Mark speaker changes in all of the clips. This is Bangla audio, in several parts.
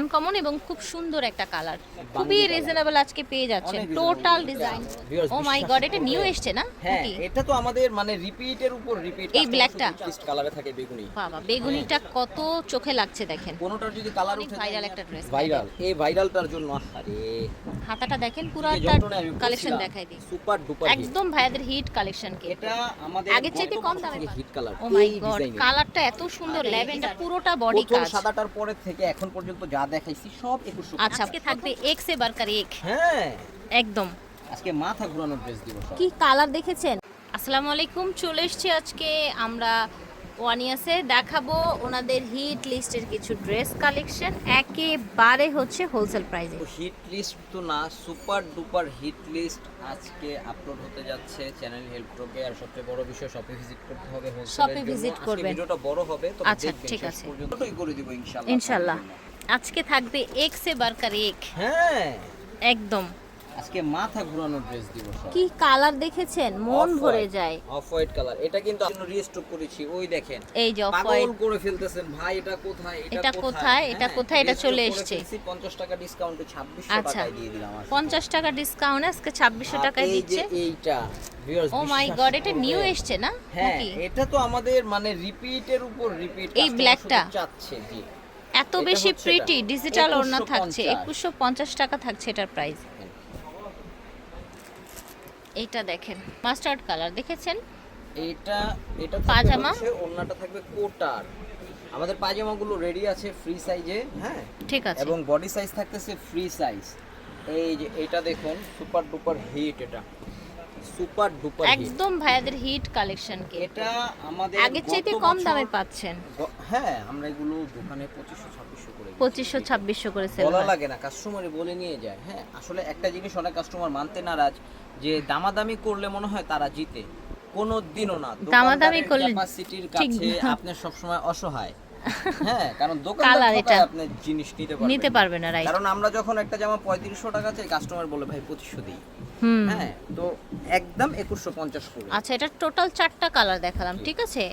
Speaker 1: আনকমন এবং খুব সুন্দর একটা কালার খুবই রিজনেবল আজকে পেয়ে যাচ্ছেন। Total design oh my god এটা নিউ এসছে না?
Speaker 2: হ্যাঁ এটা তো আমাদের মানে রিপিটের উপর রিপিট
Speaker 1: এই blackটা?
Speaker 2: লিস্ট কালারে থাকে বেগুনি।
Speaker 1: বাবা বেগুনিটা কত চোখে লাগছে দেখেন।
Speaker 2: কোনোটার যদি কালার উঠে
Speaker 1: viral একটা dress।
Speaker 2: ভাইরাল এই ভাইরালটার জন্য আরে।
Speaker 1: হাতাটা দেখেন পুরো একটা কালেকশন দেখাই দিই।
Speaker 2: সুপার ডুপার
Speaker 1: একদম ভাইয়াদের হিট কালেকশন কে
Speaker 2: এটা আমাদের
Speaker 1: আগের চাইতে কম দামে
Speaker 2: hit colour
Speaker 1: oh my god কালারটা এত সুন্দর ল্যাভেন্ডার পুরোটা বডি কাজ
Speaker 2: সাদাটার পরে থেকে এখন পর্যন্ত যা দেখাইছি সব একুশশো
Speaker 1: আচ্ছা আজকে থাকবে এক্স এ বারকার এক
Speaker 2: হ্যাঁ।
Speaker 1: একদম।
Speaker 2: আজকে মাথা ঘোরানোর ড্রেস দিব
Speaker 1: কি কালার দেখেছেন? আসসালামু আলাইকুম চলে এসেছি আজকে আমরা ওয়ানিয়াসে। দেখাবো ওনাদের হিট লিস্টের কিছু ড্রেস কালেকশন একেবারে হচ্ছে হোলসেল প্রাইসে
Speaker 2: হিট লিস্ট তো না সুপার ডুপার হিট লিস্ট আজকে আপলোড হতে যাচ্ছে চ্যানেল হেল্প আর সবচেয়ে বড় বিষয় শপে ভিজিট করতে হবে
Speaker 1: visit
Speaker 2: আজকে
Speaker 1: করবেন।
Speaker 2: ভিডিওটা বড় হবে তবে
Speaker 1: আচ্ছা, ঠিক আছে।
Speaker 2: পর্যন্ত। ওটাই করে দিব ইনশাআল্লাহ
Speaker 1: ইনশাল্লাহ। আজকে থাকবে এক্স এ বারকার এক
Speaker 2: হ্যাঁ।
Speaker 1: একদম।
Speaker 2: আজকে মাথা ঘোরানোর ড্রেস দিব
Speaker 1: কি কালার দেখেছেন? মন ভরে যায়।
Speaker 2: Off white colour. এটা কিন্তু আমরা রিস্টক করেছি ওই দেখেন।
Speaker 1: এই যে অফ হোয়াইট
Speaker 2: করে ফেলতেছেন ভাই এটা কোথায়?
Speaker 1: এটা কোথায়? এটা
Speaker 2: হ্যাঁ,
Speaker 1: কোথায়? এটা চলে এসছে।
Speaker 2: 50 টাকা ডিসকাউন্টে 2600
Speaker 1: আচ্ছা।
Speaker 2: টাকায় দিয়ে দিলাম আজকে।
Speaker 1: পঞ্চাশ টাকা ডিসকাউন্ট আজকে ছাব্বিশশো
Speaker 2: আর
Speaker 1: টাকায় দিচ্ছে।
Speaker 2: এইটা
Speaker 1: ও মাই গড এটা নিউ এসছে না?
Speaker 2: হ্যাঁ এটা তো আমাদের মানে রিপিটের উপর রিপিট
Speaker 1: এই ব্ল্যাকটা
Speaker 2: চাচ্ছে জি।
Speaker 1: এত বেশি প্রিটি ডিজিটাল ওড়না থাকছে।
Speaker 2: 2150
Speaker 1: একুশশো পঞ্চাশ টাকা থাকছে এটার প্রাইস এইটা দেখেন মাস্টার্ড কালার দেখেছেন?
Speaker 2: এটা এটা
Speaker 1: পাজামা?
Speaker 2: ওন্নাটা থাকবে কোটার। আমাদের পাজামাগুলো রেডি আছে ফ্রি সাইজে হ্যাঁ?
Speaker 1: ঠিক আছে।
Speaker 2: এবং বডি সাইজ থাকতেছে ফ্রি সাইজ এই যে এটা দেখুন সুপার ডুপার হিট এটা। সুপার ডুপার
Speaker 1: একদম ভাইয়াদের হিট কালেকশন কে।
Speaker 2: এটা আমাদের
Speaker 1: আগের চাইতে কম দামে পাচ্ছেন।
Speaker 2: হ্যাঁ আমরা এগুলো দোকানে পঁচিশশো ছাব্বিশশো করে দিচ্ছি।
Speaker 1: পঁচিশশো ছাব্বিশশো করে সেল
Speaker 2: বলা লাগে না কাস্টমারে বলে নিয়ে যায়। হ্যাঁ আসলে একটা জিনিস অনেক কাস্টমার মানতে নারাজ যে দামাদামি করলে মনে হয় তারা জিতে। কোনো দিনও না।
Speaker 1: দামাদামি করলে
Speaker 2: ক্যাপাসিটির কাছে
Speaker 1: না।
Speaker 2: আপনি সবসময় অসহায়। হ্যাঁ কারণ দোকানদার
Speaker 1: এটা।
Speaker 2: আপনি জিনিস নিতে পারবেন
Speaker 1: নিতে পারবে না রাইট
Speaker 2: কারণ আমরা যখন একটা জামা পঁয়ত্রিশশো টাকা চাই কাস্টমার বলে ভাই পঁচিশশো দিই। হ্যাঁ তো একদম একুশশো পঞ্চাশ করে।
Speaker 1: আচ্ছা এটা টোটাল চারটা কালার দেখালাম ঠিক আছে?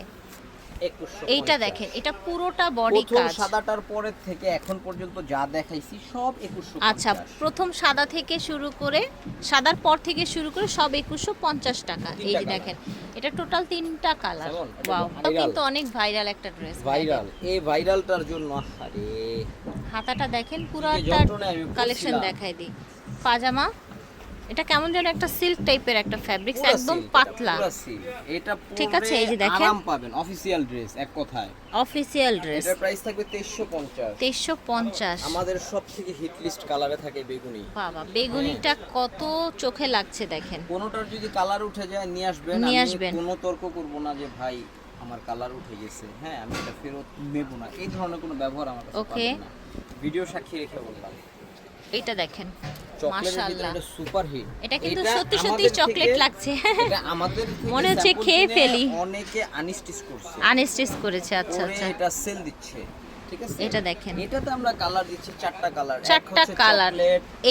Speaker 1: এইটা দেখেন এটা পুরোটা বডি কাজ।
Speaker 2: সাদাটার পরে থেকে এখন পর্যন্ত যা দেখাইছি সব একুশশো
Speaker 1: আচ্ছা প্রথম সাদা থেকে শুরু করে সাদার পর থেকে শুরু করে সব একুশশো পঞ্চাশ টাকা। এই যে দেখেন এটা টোটাল তিনটা কালার
Speaker 2: এটা
Speaker 1: কিন্তু অনেক ভাইরাল একটা ড্রেস
Speaker 2: ভাইরাল এই ভাইরালটার জন্য আরে
Speaker 1: হাতাটা দেখেন পুরো একটা কালেকশন। দেখাই দিই। পাজামা এটা কেমন যেন একটা সিল্ক টাইপের একটা ফ্যাব্রিক্স একদম পাতলা।
Speaker 2: পুরা এটা
Speaker 1: ঠিক আছে, এই যে দেখেন।
Speaker 2: আরাম পাবেন অফিসিয়াল ড্রেস এক কথায়।
Speaker 1: অফিসিয়াল ড্রেস
Speaker 2: এটার প্রাইস থাকবে 2350
Speaker 1: তেইশশো পঞ্চাশ।
Speaker 2: আমাদের সব থেকে হিট লিস্ট কালারে থাকে বেগুনি।
Speaker 1: বাবা বেগুনিটা কত চোখে লাগছে দেখেন।
Speaker 2: কোনোটার যদি কালার উঠে যায় নিয়ে আসবেন।
Speaker 1: নিয়ে
Speaker 2: আমি
Speaker 1: আসবেন।
Speaker 2: কোনো তর্ক করব না যে ভাই আমার কালার উঠে গেছে। হ্যাঁ আমি এটা ফেরত নেব না। এই ধরনের কোনো ব্যবহার আমার কাছে না। ভিডিও সাক্ষী রেখে বললাম।
Speaker 1: এটা দেখেন।
Speaker 2: চকলেটের ভিতরে এটা সুপার হিট।
Speaker 1: এটা কিন্তু সত্যি সত্যি চকলেট লাগছে।
Speaker 2: এটা আমাদের
Speaker 1: মনে হচ্ছে খেয়ে
Speaker 2: কিনে
Speaker 1: ফেলি।
Speaker 2: অনেকে আনস্টিচ করছে।
Speaker 1: আনস্টিচ করেছে আচ্ছা আচ্ছা।
Speaker 2: এটা সেল দিচ্ছে ঠিক আছে?
Speaker 1: এটা দেখেন।
Speaker 2: এটাতে আমরা কালার দিচ্ছি চারটা কালার
Speaker 1: চারটা কালার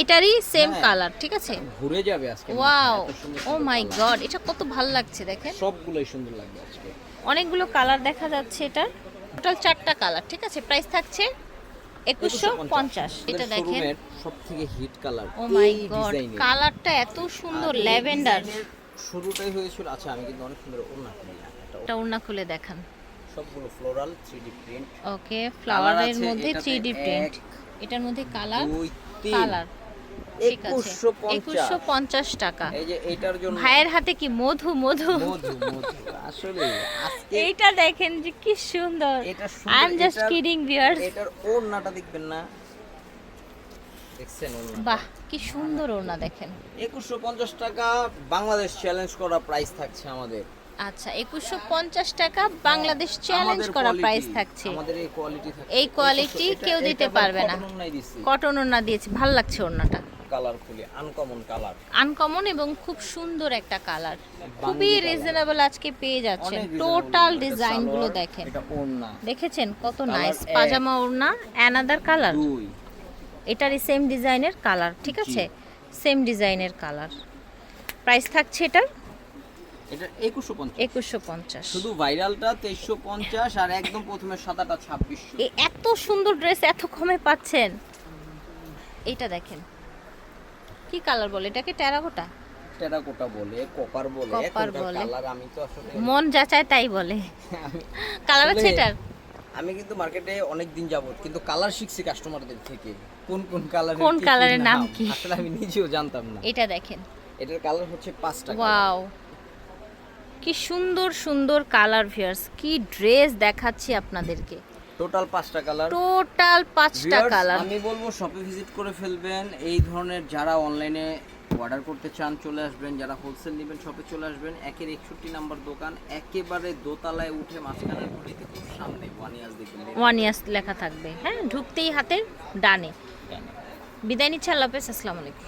Speaker 1: এটারই সেম। কালার ঠিক আছে?
Speaker 2: ঘুরে যাবে আজকে।
Speaker 1: ওয়াও ও মাই গড এটা কত ভালো লাগছে দেখেন।
Speaker 2: সবগুলোই সুন্দর লাগবে আজকে।
Speaker 1: অনেকগুলো কালার দেখা যাচ্ছে এটার। টোটাল চারটা কালার ঠিক আছে? প্রাইস থাকছে একুশশো পঞ্চাশ। এটা দেখেন।
Speaker 2: সব থেকে hit colour
Speaker 1: oh my god কালারটা এত সুন্দর ল্যাভেন্ডার
Speaker 2: শুরুটাই হয়েছিল আচ্ছা আমি কিন্তু অনেক সুন্দর ওড়না কিনি এটা
Speaker 1: এটা ওড়না খুলে দেখান।
Speaker 2: সবগুলো ফ্লোরাল 3D প্রিন্ট
Speaker 1: ওকে ফ্লাওয়ারের মধ্যে এটার মধ্যে কালার কালার ঠিক আছে
Speaker 2: 2150
Speaker 1: একুশশো পঞ্চাশ। টাকা। ভাইয়ের হাতে কি মধু মধু?
Speaker 2: মধু মধু। আসলে
Speaker 1: এইটা দেখেন যে কি সুন্দর।
Speaker 2: এটা
Speaker 1: আই এম জাস্ট
Speaker 2: এটার-
Speaker 1: কিডিং ভিউয়ার্স
Speaker 2: এটার ওড়নাটা দেখবেন না। দেখছেন ওড়না
Speaker 1: বাহ কি সুন্দর ওড়না দেখেন।
Speaker 2: একুশশো পঞ্চাশ টাকা বাংলাদেশ চ্যালেঞ্জ করা প্রাইস থাকছে আমাদের।
Speaker 1: আচ্ছা একুশশো পঞ্চাশ টাকা বাংলাদেশ চ্যালেঞ্জ করা প্রাইস থাকছে।
Speaker 2: আমাদের এই কোয়ালিটি
Speaker 1: এই কেউ দিতে পারবে না। কটন ওড়না দিয়েছে ভালো লাগছে ওড়নাটা।
Speaker 2: কালার খুলে আনকমন কালার
Speaker 1: আনকমন এবং খুব সুন্দর একটা কালার খুবই রিজনেবল আজকে পেয়ে যাচ্ছেন। টোটাল
Speaker 2: এটা ডিজাইনগুলো
Speaker 1: দেখেন।
Speaker 2: এটা
Speaker 1: দেখেছেন কত নাইস। পাজামা ওড়না অ্যানাদার কালার এটারই সেম ডিজাইনের কালার ঠিক আছে? সেম ডিজাইনের কালার প্রাইস থাকছে এটার?
Speaker 2: এটা একুশশো পঞ্চাশ।
Speaker 1: একুশশো পঞ্চাশ।
Speaker 2: শুধু ভাইরালটা তেইশশো পঞ্চাশ আর একদম প্রথমে সাদাটা ছাব্বিশশো।
Speaker 1: এত সুন্দর ড্রেস এত কমে পাচ্ছেন। এইটা দেখেন। কি কালার বলে? এটাকে টেরাকোটা
Speaker 2: টেরাকোটা বলে কপার বলে
Speaker 1: কপার বলে।
Speaker 2: কালার আমি তো আসলে
Speaker 1: মন যা চায় তাই বলে। কালার আছে এটার?
Speaker 2: আমি কিন্তু মার্কেটে অনেক দিন যাবত কিন্তু কালার শিখছি কাস্টমারদের থেকে। কোন কোন কালার
Speaker 1: কোন কালারের নাম? কি?
Speaker 2: আসলে আমি নিজেও জানতাম না।
Speaker 1: এটা দেখেন।
Speaker 2: এটার কালার হচ্ছে পাঁচটা।
Speaker 1: ওয়াও কি সুন্দর সুন্দর কালার ভিয়ার্স কি ড্রেস দেখাচ্ছি আপনাদেরকে।
Speaker 2: টোটাল পাঁচটা কালার
Speaker 1: টোটাল পাঁচটা কালার
Speaker 2: আমি বলব শপে ভিজিট করে ফেলবেন। এই ধরনের যারা অনলাইনে অর্ডার করতে চান চলে আসবেন। যারা হোলসেল নেবেন শপে চলে আসবেন। একের একষট্টি নাম্বার দোকান। একেবারে দোতলায় উঠে মাঝখানের গলিতে খুব সামনে ওয়ান ইয়ার্স দেখবেন।
Speaker 1: ওয়ান ইয়ার্স লেখা থাকবে। হ্যাঁ ঢুকতেই হাতের ডানে। বিদায় নিচ্ছে আল্লাহ হাফেজ। আসসালামু আলাইকুম।